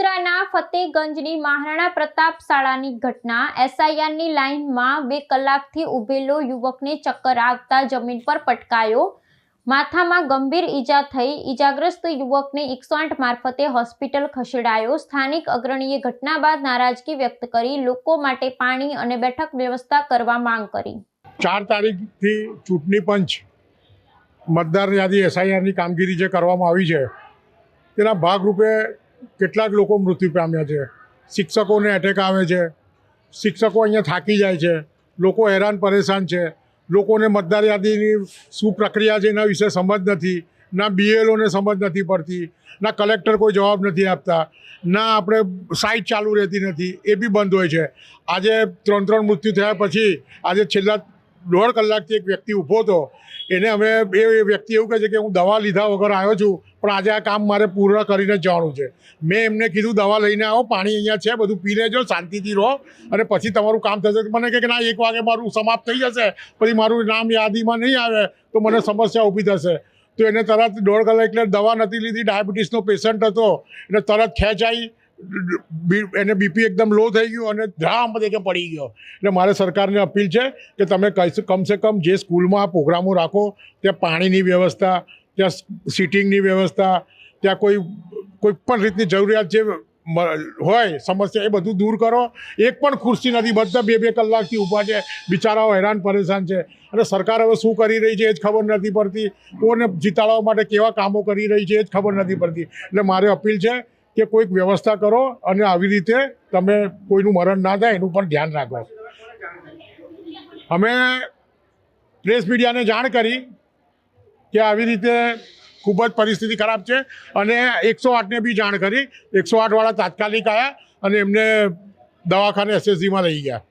વડોદરાના ફતેગંજની મહારાણા પ્રતાપ શાળાની ઘટના એસઆઈઆરની લાઇનમાં બે કલાકથી ઉભેલો યુવકને ચક્કર આવતા જમીન પર પટકાયો. માથામાં ગંભીર ઈજા થઈ. ઈજાગ્રસ્ત યુવકને એકસો મારફતે હોસ્પિટલ ખસેડાયો. સ્થાનિક અગ્રણીએ ઘટના બાદ નારાજગી વ્યક્ત કરી. લોકો માટે પાણી અને બેઠક વ્યવસ્થા કરવા માંગ કરી. ચાર તારીખથી ચૂંટણી પંચ મતદાર યાદી એસઆઈઆરની કામગીરી જે કરવામાં આવી છે, તેના ભાગરૂપે કેટલાક લોકો મૃત્યુ પામ્યા છે. શિક્ષકોને એટેક આવે છે. શિક્ષકો અહીંયા થાકી જાય છે. લોકો હેરાન પરેશાન છે. લોકોને મતદાર યાદીની શું પ્રક્રિયા છે એના વિશે સમજ નથી. ના બીએલઓને સમજ નથી પડતી. ના કલેક્ટર કોઈ જવાબ નથી આપતા. ના આપણે સાઇટ ચાલુ રહેતી નથી. એ બી બંધ હોય છે. આજે ત્રણ ત્રણ મૃત્યુ થયા પછી આજે છેલ્લા દોઢ કલાકથી એક વ્યક્તિ ઊભો હતો. એને અમે એ વ્યક્તિ એવું કહે છે કે હું દવા લીધા વગર આવ્યો છું, પણ આજે આ કામ મારે પૂર્ણ કરીને જવાનું છે. મેં એમને કીધું, દવા લઈને આવો, પાણી અહીંયા છે, બધું પી લેજો શાંતિથી રહો, અને પછી તમારું કામ થશે. મને કહે કે, ના, એક વાગે મારું સમાપ્ત થઈ જશે, પછી મારું નામ યાદીમાં નહીં આવે, તો મને સમસ્યા ઊભી થશે. તો એને તરત દોઢ કલાક એટલે દવા નથી લીધી, ડાયાબિટીસનો પેશન્ટ હતો એટલે તરત ખેંચાઈ એને બીપી એકદમ લો થઈ ગયું અને ધ્રામ કે પડી ગયો. એટલે મારે સરકારને અપીલ છે કે તમે કમસે કમ જે સ્કૂલમાં આ પ્રોગ્રામો રાખો, ત્યાં પાણીની વ્યવસ્થા, ત્યાં સિટિંગની વ્યવસ્થા, ત્યાં કોઈ કોઈ પણ રીતની જરૂરિયાત જે હોય, સમસ્યા એ બધું દૂર કરો. એક પણ ખુરશી નથી, બધા બે બે કલાકથી ઊભા છે, બિચારાઓ હેરાન પરેશાન છે. અને સરકાર હવે શું કરી રહી છે એ જ ખબર નથી પડતી. કોને જીતાડવા માટે કેવા કામો કરી રહી છે એ જ ખબર નથી પડતી. એટલે મારે અપીલ છે કે કોઈક વ્યવસ્થા કરો અને આવી રીતે તમે કોઈનું મરણ ના થાય એનું પણ ધ્યાન રાખો. અમે પ્રેસ મીડિયાને જાણ કરી કે આવી રીતે ખૂબ જ પરિસ્થિતિ ખરાબ છે અને એકસો આઠને બી જાણ કરી. એકસો આઠવાળા તાત્કાલિક આવ્યા અને એમને દવાખાને એસએસજીમાં લઈ ગયા.